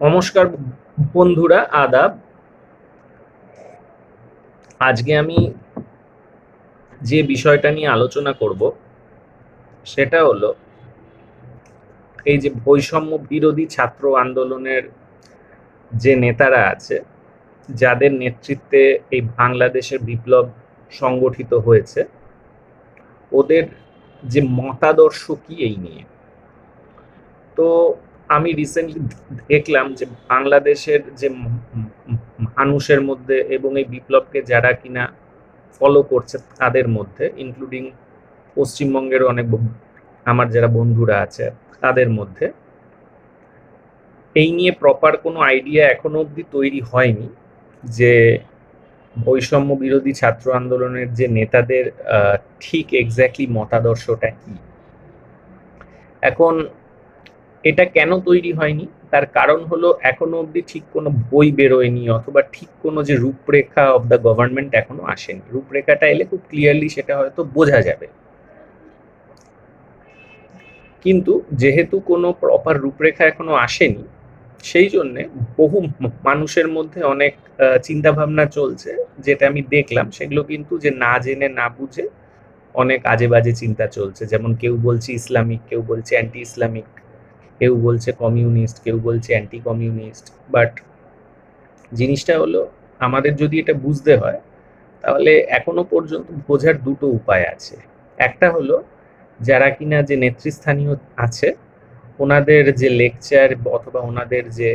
নমস্কার বন্ধুরা, আদাব। আজকে আমি যে বিষয়টা নিয়ে আলোচনা করব, সেটা হলো এই যে বৈষম্য বিরোধী ছাত্র আন্দোলনের যে নেতারা আছে, যাদের নেতৃত্বে এই বাংলাদেশের বিপ্লব সংগঠিত হয়েছে, ওদের যে মতাদর্শ কি এই নিয়ে? তো আমি রিসেন্টলি দেখলাম যে বাংলাদেশের যে মানুষের মধ্যে এবং এই বিপ্লবকে যারা কিনা ফলো করছে তাদের মধ্যে ইনক্লুডিং পশ্চিমবঙ্গের অনেক আমার যারা বন্ধুরা আছে, তাদের মধ্যে এই নিয়ে প্রপার কোনো আইডিয়া এখনও অবধি তৈরি হয়নি যে বৈষম্য বিরোধী ছাত্র আন্দোলনের যে নেতাদের ঠিক এক্স্যাক্টলি মতাদর্শটা কি। এখন এটা কেন তৈরি হয়নি? তার কারণ হলো এখনও অবধি ঠিক কোনো বই বেরোয়নি অথবা ঠিক কোনো যে রূপরেখা অফ দ্য গভর্নমেন্ট এখনও আসেনি। রূপরেখাটা এলে খুব ক্লিয়ারলি সেটা হয়তো বোঝা যাবে। কিন্তু যেহেতু কোনো প্রপার রূপরেখা এখনও আসেনি, সেই জন্যে বহু মানুষের মধ্যে অনেক চিন্তা ভাবনা চলছে, যেটা আমি দেখলাম। সেগুলো কিন্তু যে না জেনে, না বুঝে অনেক আজে বাজে চিন্তা চলছে। যেমন কেউ বলছে ইসলামিক, কেউ বলছে অ্যান্টি ইসলামিক কেউ বলছে কমিউনিস্ট কেউ বলছে অ্যান্টি কমিউনিস্ট বাট জিনিসটা হলো আমাদের যদি এটা বুঝতে হয়, তাহলে এখনও পর্যন্ত বোঝার দুটো উপায় আছে। একটা হলো, যারা কিনা যে নেতৃস্থানীয় আছে, ওনাদের যে লেকচার অথবা ওনাদের যে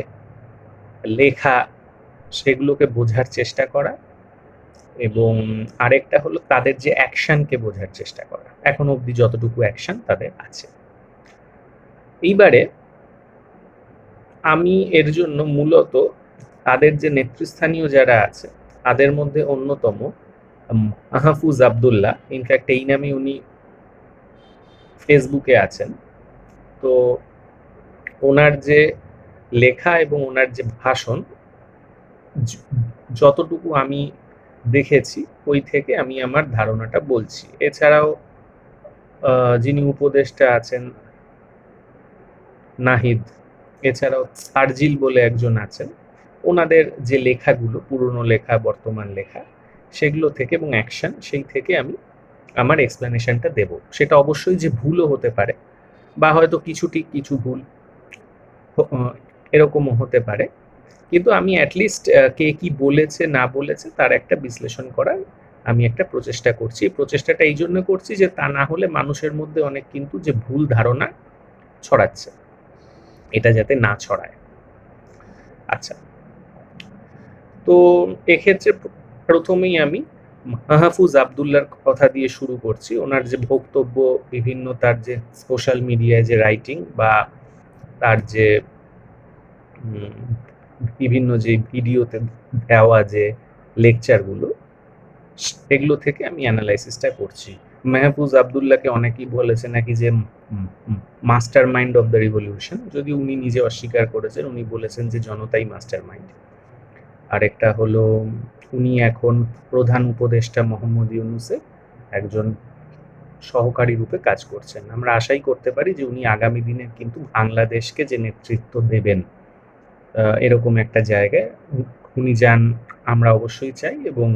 লেখা, সেগুলোকে বোঝার চেষ্টা করা এবং আরেকটা হলো তাদের যে অ্যাকশনকে বোঝার চেষ্টা করা। এখনও অবধি যতটুকু অ্যাকশন তাদের আছে। এইবারে আমি এর জন্য মূলত তাদের যে নেতৃস্থানীয় যারা আছে তাদের মধ্যে অন্যতম উম, মাহফুজ আবদুল্লাহ। ইনফ্যাক্ট এই নামে উনি ফেসবুকে আছেন। তো ওনার যে লেখা এবং ওনার যে ভাষণ যতটুকু আমি দেখেছি ওই থেকে আমি আমার ধারণাটা বলছি। এছাড়াও যিনি উপদেষ্টা আছেন নাহিদ, এছাড়াও সার্জিল বলে একজন আছেন। ওনাদের যে লেখাগুলো, পুরনো লেখা, বর্তমান লেখা, সেগুলো থেকে এবং অ্যাকশন সেই থেকে আমি আমার এক্সপ্লেনেশনটা দেব। সেটা অবশ্যই যে ভুলও হতে পারে বা হয়তো কিছু ঠিক, কিছু ভুল এরকমও হতে পারে। কিন্তু আমি অ্যাটলিস্ট কে কি বলেছে, না বলেছে, তার একটা বিশ্লেষণ করার আমি একটা প্রচেষ্টা করছি। এই প্রচেষ্টাটা এই জন্য করছি যে তা না হলে মানুষের মধ্যে অনেক কিন্তু যে ভুল ধারণা ছড়াচ্ছে। এটা যাতে না ছড়ায়। আচ্ছা। তো এক্ষেত্রে প্রথমেই আমি মাহফুজ আবদুল্লার কথা দিয়ে শুরু করছি। ওনার যে বক্তব্য বিভিন্ন তার যে সোশ্যাল মিডিয়ায় যে রাইটিং বা তার যে বিভিন্ন যে ভিডিওতে দেওয়া যে লেকচারগুলো, সেগুলো থেকে আমি অ্যানালাইসিসটা করছি। মেহফুজ আবদুল্লাহকে অনেকেই বলেছে নাকি যে mastermind of the revolution. যদি উনি নিজে অস্বীকার করেছেন, উনি বলেছেন যে জনতাই মাস্টার মাইন্ড আরেকটা হলো, উনি এখন প্রধান উপদেষ্টা মোহাম্মদ ইউনুসের একজন সহকারী রূপে কাজ করছেন। আমরা আশাই করতে পারি যে উনি আগামী দিনে কিন্তু বাংলাদেশকে যে নেতৃত্ব দেবেন এরকম একটা জায়গায় উনি যান, আমরা অবশ্যই চাই এবং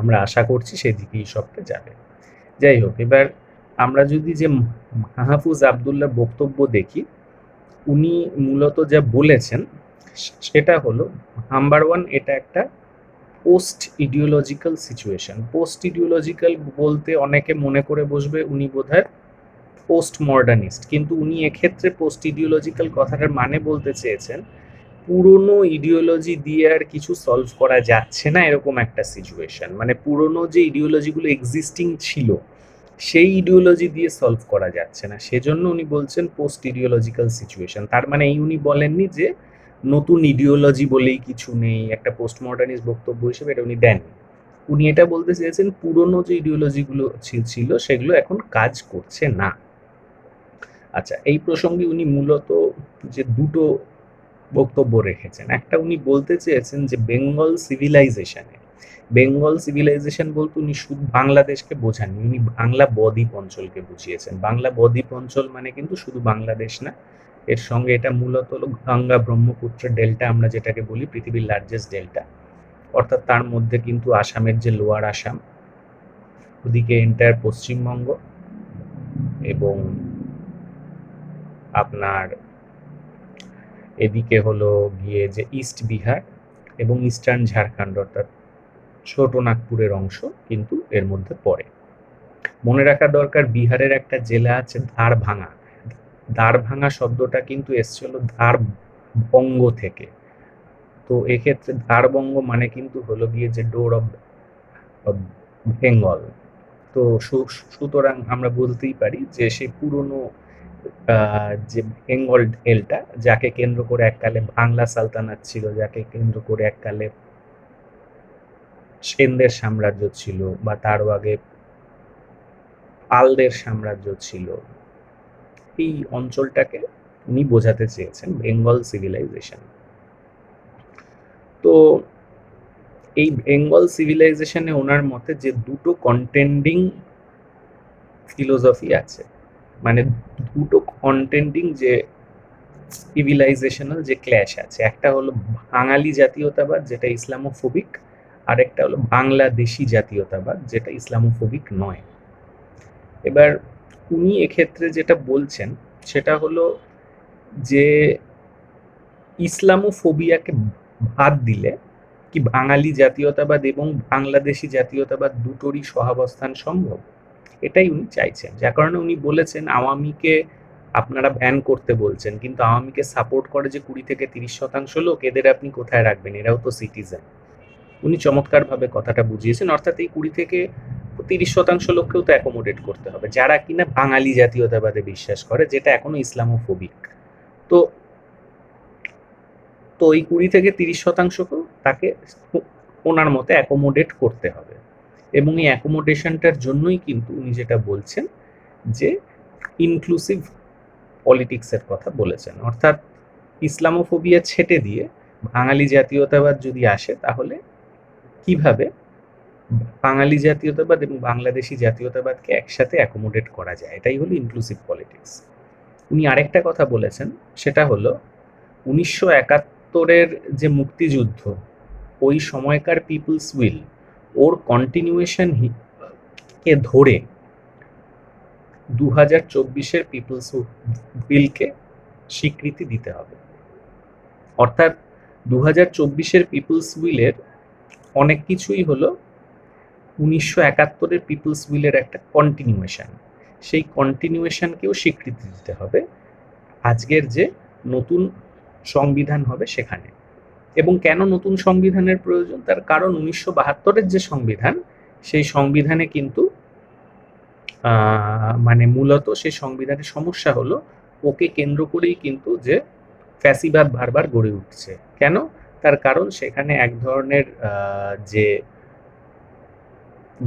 আমরা আশা করছি সেদিকেই সবটা যাবে। যাই হোক এবার আমরা যদি যে মাহফুজ আবদুল্লাহ বক্তব্য দেখি, উনি মূলত যা বলেছেন সেটা হলো নাম্বার ওয়ান এটা একটা post ideological situation post ideological বলতে অনেকে মনে করে বসবে উনি বোধহয় পোস্ট মডার্নিস্ট কিন্তু উনি এক্ষেত্রে পোস্ট ইডিওলজিক্যাল কথাটার মানে বলতে চেয়েছেন পুরনো ইডিওলজি দিয়ে আর কিছু সলভ করা যাচ্ছে না এরকম একটা সিচুয়েশন মানে পুরনো যে ইডিওলজিগুলো এক্সিস্টিং ছিল, সেই ইডিওলজি দিয়ে সলভ করা যাচ্ছে না। সেজন্য উনি বলছেন পোস্ট ইডিওলজিক্যাল সিচুয়েশন তার মানে এই উনি বলেননি যে নতুন ইডিওলজি বলেই কিছু নেই, একটা পোস্ট মডার্নিস্ট বক্তব্য হিসেবে এটা উনি দেননি। উনি এটা বলতে চেয়েছেন পুরনো যে ইডিওলজিগুলো ছিল সেগুলো এখন কাজ করছে না। আচ্ছা এই প্রসঙ্গে উনি মূলত যে দুটো বক্তব্য রেখেছেন। একটা উনি বলতে চেয়েছেন যে বেঙ্গল সিভিলাইজেশনে বেঙ্গল সিভিলাইজেশন বলতে উনি শুধু বাংলাদেশকে বোঝাননি, উনি বাংলা বদ্বীপ অঞ্চলকে বুঝিয়েছেন। বাংলা বদ্বীপ অঞ্চল মানে কিন্তু শুধু বাংলাদেশ না, এর সঙ্গে এটা মূলত গঙ্গা, ব্রহ্মপুত্র, ডেল্টা আমরা যেটাকে বলি পৃথিবীর লার্জেস্ট ডেল্টা। অর্থাৎ তার মধ্যে কিন্তু আসামের যে লোয়ার আসাম, ওদিকে এন্টায়ার পশ্চিমবঙ্গ এবং আপনার এদিকে হলো গিয়ে যে ইস্ট বিহার এবং ইস্টার্ন ঝাড়খণ্ড অর্থাৎ ছোট নাগপুরের অংশ কিন্তু এর মধ্যে পড়ে। মনে রাখা দরকার, বিহারের একটা জেলা আছে ধারভাঙা। ধারভাঙা শব্দটা কিন্তু এসছিল ধার বঙ্গ থেকে। তো এক্ষেত্রে ধারবঙ্গ মানে কিন্তু হলো গিয়ে যে ডোর অফ বেঙ্গল তো সুতরাং আমরা বলতেই পারি যে সেই পুরনো যে বেঙ্গল ডেলটা যাকে কেন্দ্র করে এককালে বাংলা সালতানাত ছিল, যাকে কেন্দ্র করে এককালে সেনদের সাম্রাজ্য ছিল বা তারও আগে পালদের সাম্রাজ্য ছিল। এই অঞ্চলটাকে উনি বোঝাতে চেয়েছেন বেঙ্গল সিভিলাইজেশন তো এই বেঙ্গল সিভিলাইজেশনে ওনার মতে যে দুটো কন্টেন্ডিং ফিলোসফি আছে মানে দুটো কন্টেন্ডিং যে সিভিলাইজেশনাল যে ক্ল্যাশ আছে। একটা হলো বাঙালি জাতীয়তাবাদ, যেটা ইসলামোফোবিক, আর একটা হলো বাংলাদেশি জাতীয়তাবাদ, যেটা ইসলামোফোবিক নয়। এবার উনি এক্ষেত্রে যেটা বলছেন, সেটা হলো যে ইসলামোফোবিয়াকে বাদ দিলে কি বাঙালি জাতীয়তাবাদ এবং বাংলাদেশি জাতীয়তাবাদ দুটোরই সহাবস্থান সম্ভব? এটাই উনি চাইছেন। যার কারণে উনি বলেছেন, আওয়ামীকে আপনারা ব্যান করতে বলছেন, কিন্তু আওয়ামীকে সাপোর্ট করে যে কুড়ি থেকে তিরিশ শতাংশ লোক, এদের আপনি কোথায় রাখবেন? এরাও তো সিটিজেন উনি চমৎকারভাবে কথাটা বুঝিয়েছেন, অর্থাৎ এই কুড়ি থেকে তিরিশ শতাংশ লোককেও তো অ্যাকোমোডেট করতে হবে। যারা কিনা বাঙালি জাতীয়তাবাদে বিশ্বাস করে, যেটা এখনও ইসলামোফোবিক। তো তো এই কুড়ি থেকে তিরিশ শতাংশকেও তাকে ওনার মতে অ্যাকোমোডেট করতে হবে। এবং এই অ্যাকোমোডেশনটার জন্যই কিন্তু উনি যেটা বলছেন যে ইনক্লুসিভ পলিটিক্সের কথা বলেছেন। অর্থাৎ ইসলামোফোবিয়া ছেটে দিয়ে বাঙালি জাতীয়তাবাদ যদি আসে, তাহলে কীভাবে বাঙালি জাতীয়তাবাদ এবং বাংলাদেশি জাতীয়তাবাদকে একসাথে অ্যাকোমোডেট করা যায়? এটাই হলো ইনক্লুসিভ পলিটিক্স উনি আরেকটা কথা বলেছেন, সেটা হলো উনিশশো একাত্তরের যে মুক্তিযুদ্ধ, ওই সময়কার পিপলস উইল ওর কন্টিনিউয়েশন কে ধরে দু হাজার চব্বিশের পিপলস বিলকে স্বীকৃতি দিতে হবে। অর্থাৎ দু হাজার চব্বিশের পিপলস উইলের অনেক কিছুই হলো উনিশশো একাত্তরের পিপলস উইলের একটা কন্টিনিউয়েশন সেই কন্টিনিউয়েশনকেও স্বীকৃতি দিতে হবে। আজকের যে নতুন সংবিধান হবে সেখানে। এবং কেন নতুন সংবিধানের প্রয়োজন? তার কারণ উনিশশো বাহাত্তরের যে সংবিধান, সেই সংবিধানে কিন্তু মানে মূলত সেই সংবিধানের সমস্যা হলো, ওকে কেন্দ্র করেই কিন্তু যে ফ্যাসিবাদ বারবার গড়ে উঠছে। কেন? তার কারণ সেখানে এক ধরনের যে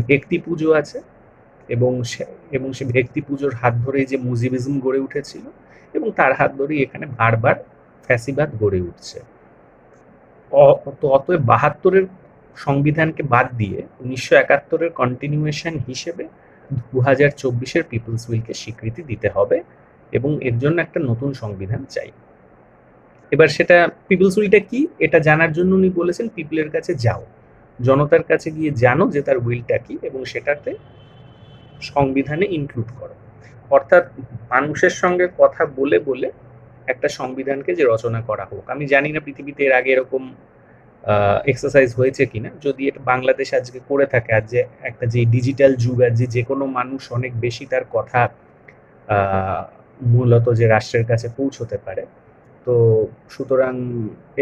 ব্যক্তি পুজো আছে এবং সে এবং সে ব্যক্তি পুজোর হাত ধরেই যে মুজিবিজম গড়ে উঠেছিল এবং তার হাত ধরেই এখানে বারবার ফ্যাসিবাদ গড়ে উঠছে। তো অতএব বাহাত্তরের সংবিধানকে বাদ দিয়ে উনিশশো একাত্তরের কন্টিনিউয়েশন হিসেবে দু হাজার চব্বিশের পিপলস উইলকে স্বীকৃতি দিতে হবে এবং এর জন্য একটা নতুন সংবিধান চাই। এবার সেটা পিপলস উইলটা কি? এটা জানার জন্য উনি বলেছেন পিপলের কাছে যাও। জনতার কাছে গিয়ে জানো যে তার উইলটা কি এবং সেটাতে সংবিধানে ইনক্লুড করো। অর্থাৎ মানুষের সঙ্গে কথা বলে বলে একটা সংবিধানকে যে রচনা করা হোক। আমি জানি না পৃথিবীতে এর আগে এরকম এক্সারসাইজ হয়েছে কিনা। যদি এটা বাংলাদেশ আজকে করে থাকে আজ যে একটা যে ডিজিটাল যুগ আছে যে কোনো মানুষ অনেক বেশি তার কথা মূলত যে রাষ্ট্রের কাছে পৌঁছতে পারে। তো সুতরাং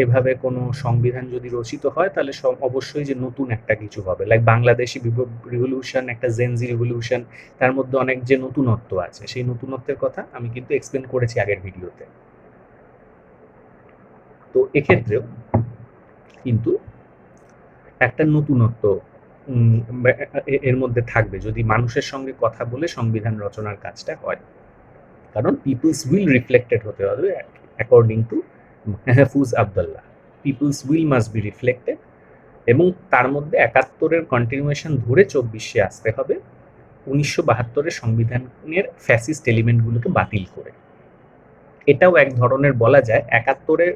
এভাবে কোনো সংবিধান যদি রচিত হয়, তাহলে অবশ্যই যে নতুন একটা কিছু হবে। লাইক বাংলাদেশি রিভলিউশন একটা জেনজি রিভলিউশন তার মধ্যে অনেক যে নতুনত্ব আছে, সেই নতুনত্বের কথা আমি কিন্তু এক্সপ্লেন করেছি আগের ভিডিওতে তো এক্ষেত্রেও কিন্তু একটা নতুনত্ব এর মধ্যে থাকবে। যদি মানুষের সঙ্গে কথা বলে সংবিধান রচনার কাজটা হয়, কারণ পিপলস উইল রিফ্লেক্টেড হতে হবে according to Mahfuz Abdullah. People's will must be reflected এবং তার মধ্যে একাত্তরের কন্টিনিউয়েশন ধরে চব্বিশে আসতে হবে, উনিশশো বাহাত্তরের সংবিধানের ফ্যাসিস্ট এলিমেন্টগুলোকে বাতিল করে। এটাও এক ধরনের বলা যায়, একাত্তরের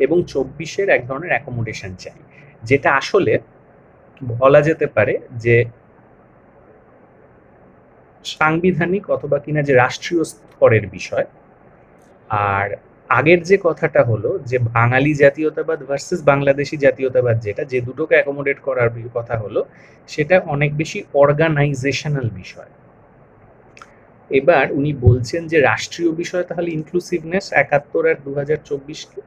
এবং চব্বিশের এক ধরনের অ্যাকোমোডেশন চাই। যেটা আসলে বলা যেতে পারে যে সাংবিধানিক অথবা কিনা যে রাষ্ট্রীয় স্তরের বিষয়, আর আগের যে কথাটা হলো যে বাঙালি জাতীয়তাবাদ ভার্সেস বাংলাদেশি জাতীয়তাবাদ যেটা, যে দুটোকে অ্যাকোমোডেট করার কথা হলো, সেটা অনেক বেশি অর্গানাইজেশনাল বিষয়। এবার উনি বলছেন যে রাষ্ট্রীয় বিষয় তাহলে ইনক্লুসিভনেস একাত্তর আর দু হাজার চব্বিশকে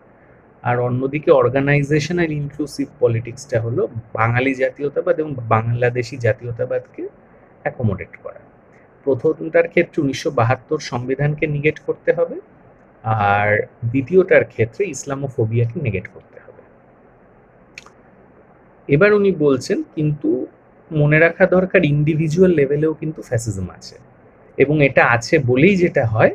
আর অন্যদিকে অর্গানাইজেশনাল ইনক্লুসিভ পলিটিক্সটা হলো বাঙালি জাতীয়তাবাদ এবং বাংলাদেশি জাতীয়তাবাদকে অ্যাকোমোডেট করা। প্রথমটার ক্ষেত্রে উনিশশো বাহাত্তর সংবিধানকে নিগেট করতে হবে আর দ্বিতীয়টার ক্ষেত্রে ইসলামোফোবিয়াকে নেগেট করতে হবে। এবার উনি বলছেন, কিন্তু মনে রাখা দরকার ইন্ডিভিজুয়াল লেভেলেও কিন্তু ফ্যাসিজম আছে এবং এটা আছে বলেই যেটা হয়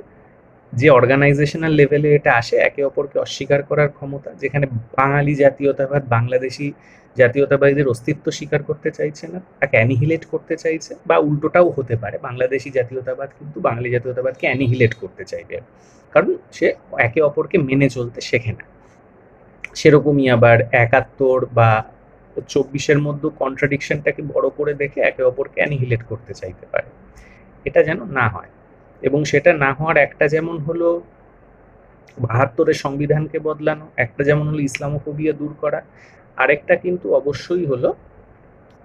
যে অর্গানাইজেশনাল লেভেলে এটা আসে, একে অপরকে অস্বীকার করার ক্ষমতা, যেখানে বাঙালি জাতীয়তাবাদ, বাংলাদেশি জাতীয়তাবাদীদের অস্তিত্ব স্বীকার করতে চাইছে না, তাকে অ্যানিহিলেট করতে চাইছে, বা উল্টোটাও হতে পারে। বাংলাদেশি জাতীয়তাবাদ কিন্তু বাঙালি জাতীয়তাবাদকে অ্যানিহিলেট করতে চাইবে। কারণ সে একে অপরকে মেনে চলতে শেখে না। সেরকমই আবার একাত্তর বা চব্বিশের মধ্যে কন্ট্রাডিকশনটাকে বড় করে দেখে একে অপরকে অ্যানিহিলেট করতে চাইতে পারে। এটা যেন না হয়। এবং সেটা না হওয়ার একটা যেমন হলো বাহাত্তরের সংবিধানকে বদলানো, একটা যেমন হলো ইসলামোফোবিয়া দূর করা, আরেকটা কিন্তু অবশ্যই হলো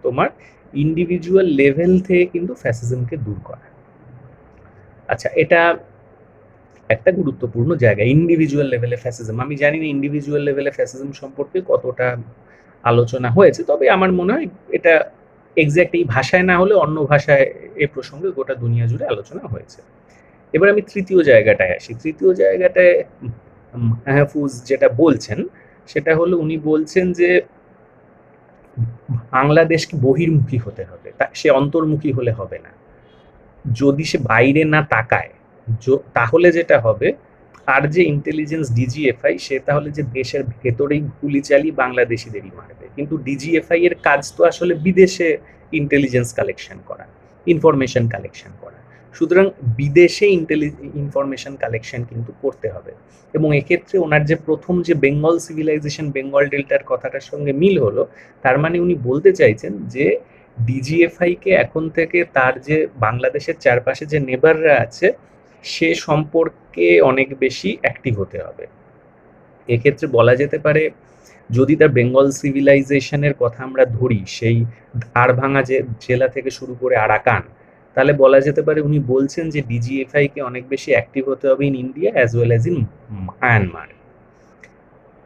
তোমার ইন্ডিভিজুয়াল লেভেল থেকে কিন্তু ফ্যাসিজমকে দূর করা। আচ্ছা এটা একটা গুরুত্বপূর্ণ জায়গা ইন্ডিভিজুয়াল লেভেলে ফ্যাসিজম আমি জানি না ইন্ডিভিজুয়াল লেভেলে ফ্যাসিজম সম্পর্কে কতটা আলোচনা হয়েছে, তবে আমার মনে হয় এটা এক্স্যাক্ট এই ভাষায় না হলে অন্য ভাষায় এ প্রসঙ্গে গোটা দুনিয়া জুড়ে আলোচনা হয়েছে। এবার আমি তৃতীয় জায়গাটায় আসি। তৃতীয় জায়গাটায় মাহফুজ যেটা বলছেন, সেটা হলো উনি বলছেন যে, বাংলাদেশকে বহির্মুখী হতে হবে। সে অন্তর্মুখী হলে হবে না। যদি সে বাইরে না তাকায় তাহলে যেটা হবে আর যে ইন্টেলিজেন্স ডিজিএফআই সে তাহলে যে দেশের ভেতরেই গুলি চালিয়ে বাংলাদেশিদেরই মারবে। কিন্তু ডিজিএফআই এর কাজ তো আসলে বিদেশে ইন্টেলিজেন্স কালেকশন করা ইনফরমেশন কালেকশন করা। সুতরাং বিদেশে ইন্টেলি ইনফরমেশন কালেকশন কিন্তু করতে হবে। এবং এক্ষেত্রে ওনার যে প্রথম যে বেঙ্গল সিভিলাইজেশন বেঙ্গল ডেল্টার কথাটার সঙ্গে মিল হলো, তার মানে উনি বলতে চাইছেন যে ডিজিএফআইকে এখন থেকে তার যে বাংলাদেশের চারপাশে যে নেবাররা আছে, সে সম্পর্কে অনেক বেশি অ্যাক্টিভ হতে হবে। এক্ষেত্রে বলা যেতে পারে, যদি তার বেঙ্গল সিভিলাইজেশনের কথা আমরা ধরি, সেই ভাঙা যে জেলা থেকে শুরু করে আরাকান তাহলে বলা যেতে পারে উনি বলছেন যে ডিজিএফআই কে অনেক বেশি অ্যাক্টিভ হতে হবে in India as well as in Myanmar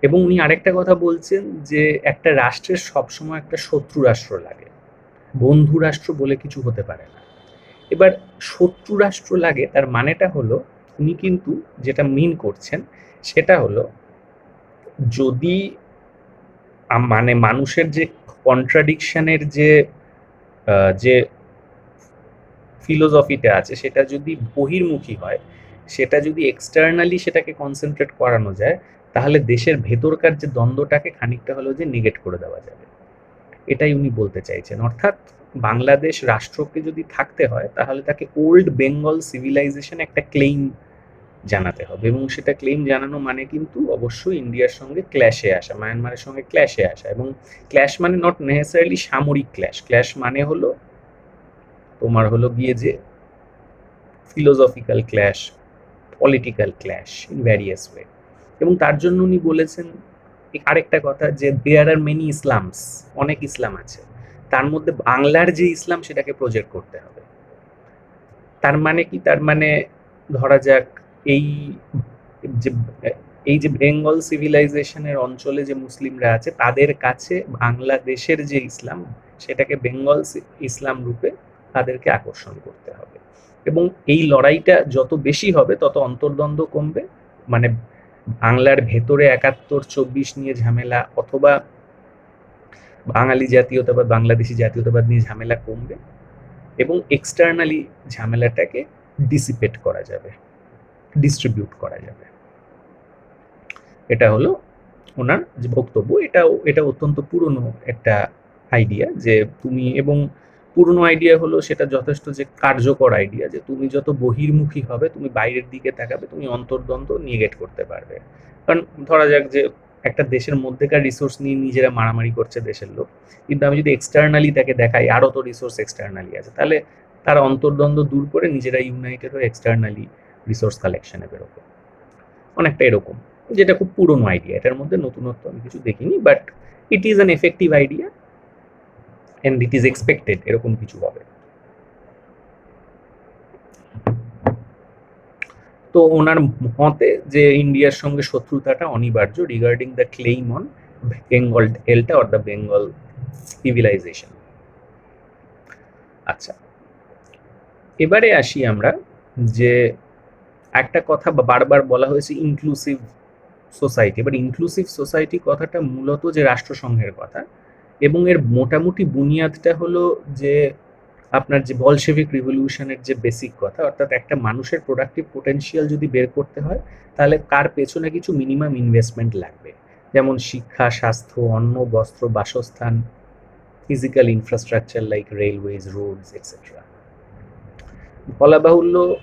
এবং উনি আরেকটা কথা বলছেন যে একটা রাষ্ট্রের সবসময় একটা শত্রু রাষ্ট্র লাগে। বন্ধু রাষ্ট্র বলে কিছু হতে পারে না। এবার শত্রু রাষ্ট্র লাগে তার মানেটা হলো উনি কিন্তু যেটা মিন করছেন সেটা হলো যদি মানে মানুষের যে কন্ট্রাডিকশনের যে যে ফিলোসফিটা আছে, সেটা যদি বহির্মুখী হয়, সেটা যদি এক্সটার্নালি সেটাকে কনসেন্ট্রেট করানো যায়, তাহলে দেশের ভেতরকার যে দ্বন্দ্বটাকে খানিকটা হলেও যে নেগেট করে দেওয়া যাবে। এটাই উনি বলতে চাইছেন। অর্থাৎ বাংলাদেশ রাষ্ট্রকে যদি থাকতে হয়, তাহলে তাকে ওল্ড বেঙ্গল সিভিলাইজেশন একটা ক্লেইম জানাতে হবে এবং সেটা ক্লেইম জানানো মানে কিন্তু অবশ্যই ইন্ডিয়ার সঙ্গে ক্ল্যাশে আসা মায়ানমারের সঙ্গে ক্ল্যাশে আসা এবং ক্ল্যাশ মানে নট নেসেসারিলি সামরিক ক্ল্যাশ ক্ল্যাশ মানে হলো তোমার হলো গিয়ে যে philosophical clash political clash in various way এবং তার জন্য উনি বলেছেন আরেকটা কথা যে দেয়ার আর মেনি ইসলামস অনেক ইসলাম আছে। তার মধ্যে বাংলার যে ইসলাম সেটাকে প্রজেক্ট করতে হবে। তার মানে কি? তার মানে ধরা যাক এই যে এই যে বেঙ্গল সিভিলাইজেশনের অঞ্চলে যে মুসলিমরা আছে, তাদের কাছে বাংলাদেশের যে ইসলাম সেটাকে বেঙ্গল ইসলাম রূপে তাদেরকে আকর্ষণ করতে হবে। এবং এই লড়াইটা যত বেশি হবে, তত অন্তর্দ্বন্দ্ব কমবে। মানে বাংলার ভেতরে একাত্তর, চব্বিশ নিয়ে ঝামেলা অথবা বাঙালি জাতীয়তাবাদ, বাংলাদেশি জাতীয়তাবাদ নিয়ে ঝামেলা কমবে এবং এক্সটার্নালি ঝামেলাটাকে ডিসিপেট করা যাবে ডিস্ট্রিবিউট করা যাবে। এটা হলো ওনার যে বক্তব্য। এটা এটা অত্যন্ত পুরনো একটা আইডিয়া যে তুমি এবং পুরনো আইডিয়া হলো, সেটা যথেষ্ট যে কার্যকর আইডিয়া যে তুমি যত বহির্মুখী হবে, তুমি বাইরের দিকে তাকাবে, তুমি অন্তর্দ্বন্দ্ব নিগেট করতে পারবে। কারণ ধরা যাক যে একটা দেশের মধ্যেকার রিসোর্স নিয়ে নিজেরা মারামারি করছে দেশের লোক। কিন্তু আমি যদি এক্সটার্নালি তাকে দেখাই আরও তো রিসোর্স এক্সটার্নালি আছে। তাহলে তারা অন্তর্দ্বন্দ্ব দূর করে নিজেরা ইউনাইটেড হয়ে এক্সটার্নালি রিসোর্স কালেকশনে বেরোবে। অনেকটা এরকম। যেটা খুব পুরনো আইডিয়া এটার মধ্যে নতুনত্ব আমি কিছু দেখিনি but it is an effective idea and it is expected এরকম কিছু হবে। তো ওনার মতে যে ইন্ডিয়ার সঙ্গে শত্রুতাটা অনিবার্য regarding the claim on Bengal delta or the Bengal civilization আচ্ছা এবারে আসি আমরা যে একটা কথা বারবার বলা হয়েছে ইনক্লুসিভ সোসাইটি এবার ইনক্লুসিভ সোসাইটি কথাটা মূলত যে রাষ্ট্রসংঘের কথা এবং এর মোটামুটি বুনিয়াদটা হলো যে আপনার যে বলশেভিক রিভলিউশনের যে বেসিক কথা, অর্থাৎ একটা মানুষের প্রোডাক্টিভ পোটেনশিয়াল যদি বের করতে হয়, তাহলে কার পেছনে কিছু মিনিমাম ইনভেস্টমেন্ট লাগবে। যেমন শিক্ষা, স্বাস্থ্য, অন্ন, বস্ত্র, বাসস্থান physical infrastructure like railways roads etcetera বলা বাহুল্য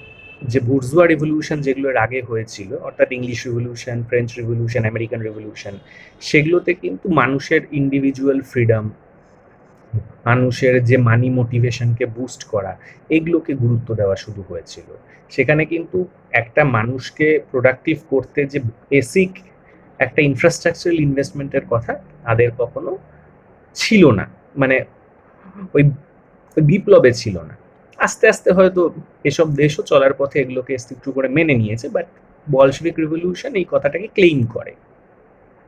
যে বুর্জুয়া রেভলিউশন যেগুলোর আগে হয়েছিল, অর্থাৎ English revolution, French revolution, American revolution, সেগুলোতে কিন্তু মানুষের ইন্ডিভিজুয়াল ফ্রিডম মানুষের যে মানি মোটিভেশনকে বুস্ট করা, এগুলোকে গুরুত্ব দেওয়া শুরু হয়েছিল। সেখানে কিন্তু একটা মানুষকে প্রোডাক্টিভ করতে যে বেসিক একটা ইনফ্রাস্ট্রাকচারাল ইনভেস্টমেন্টের কথা তাদের কখনো ছিল না। মানে ওই বিপ্লবে ছিল না। আস্তে আস্তে হয়তো এসব দেশও চলার পথে এগুলোকে একটু করে মেনে নিয়েছে বাট বলশভিক রিভলিউশন এই কথাটাকে ক্লেইম করে।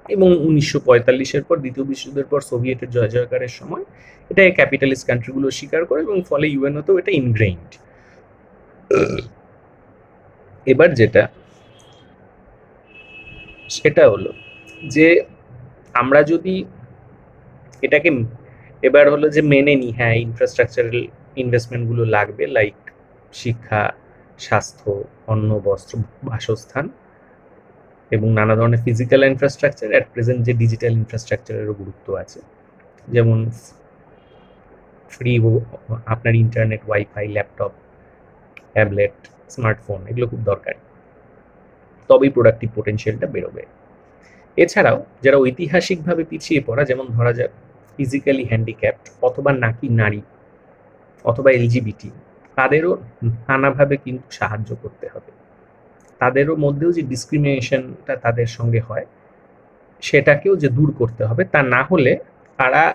এবং উনিশশো পঁয়তাল্লিশের পর, দ্বিতীয় বিশ্বযুদ্ধের পর সোভিয়েতের জয় জয়কারের সময় এটা ক্যাপিটালিস্ট কান্ট্রিগুলো স্বীকার করে এবং ফলে ইউএনওতেও এটা ইনগ্রেইনড এবার যেটা, সেটা হলো যে আমরা যদি এটাকে, এবার হলো যে মেনে নিই হ্যাঁ ইনফ্রাস্ট্রাকচারাল ইনভেস্টমেন্টগুলো লাগবে লাইক শিক্ষা, স্বাস্থ্য, অন্ন, বস্ত্র, বাসস্থান এবং নানা ধরনের ফিজিক্যাল ইনফ্রাস্ট্রাকচার অ্যাট প্রেজেন্ট যে ডিজিটাল ইনফ্রাস্ট্রাকচারেরও গুরুত্ব আছে। যেমন ফ্রি আপনার internet wifi laptop tablet smartphone এগুলো খুব দরকার। তবেই প্রোডাক্টিভ পোটেনশিয়ালটা বেরোবে। এছাড়াও যারা ঐতিহাসিকভাবে পিছিয়ে পড়া, যেমন ধরা যাক ফিজিক্যালি হ্যান্ডিক্যাপ্ট অথবা নাকি নারী অথবা এলজিবিটি, তাদেরও নানাভাবে কিন্তু সাহায্য করতে হবে। তাদেরও মধ্যেও যে ডিসক্রিমিনেশনটা তাদের সঙ্গে হয়, সেটাকেও যে দূর করতে হবে, তা না হলে তারা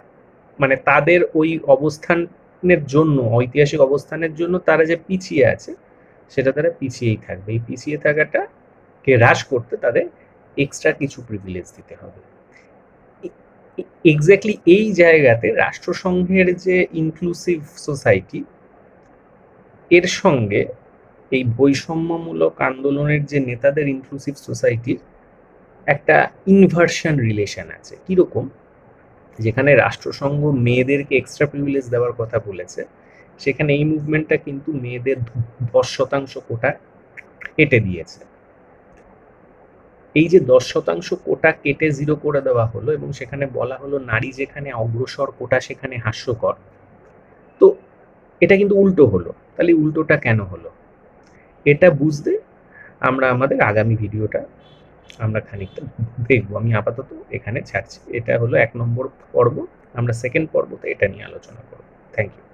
মানে তাদের ওই অবস্থানের জন্য, ঐতিহাসিক অবস্থানের জন্য তারা যে পিছিয়ে আছে, সেটা তারা পিছিয়েই থাকবে। এই পিছিয়ে থাকাটাকে হ্রাস করতে তাদের এক্সট্রা কিছু প্রিভিলেজ দিতে হবে। এক্স্যাক্টলি এই জায়গাতে রাষ্ট্রসংঘের যে ইনক্লুসিভ সোসাইটি এর সঙ্গে এই বৈষম্যমূলক আন্দোলনের যে নেতাদের ইনক্লুসিভ সোসাইটির একটা ইনভার্সন রিলেশন আছে। কীরকম? যেখানে রাষ্ট্রসংঘ মেয়েদেরকে এক্সট্রা প্রিভিলেজ দেওয়ার কথা বলেছে, সেখানে এই মুভমেন্টটা কিন্তু মেয়েদের দশ শতাংশ কোটা কেটে দিয়েছে। এই যে দশ শতাংশ কোটা কেটে জিরো করে দেওয়া হলো এবং সেখানে বলা হলো নারী যেখানে অগ্রসর, কোটা সেখানে হাস্যকর। তো এটা কিন্তু উল্টো হলো। তাহলে উল্টোটা কেন হলো? এটা বুঝতে আমরা আমাদের আগামী ভিডিওটা আমরা খানিকটা দেখব। আমি আপাতত এখানে ছাড়ছি। এটা হলো এক নম্বর পর্ব। আমরা সেকেন্ড পর্বতে এটা নিয়ে আলোচনা করব। Thank you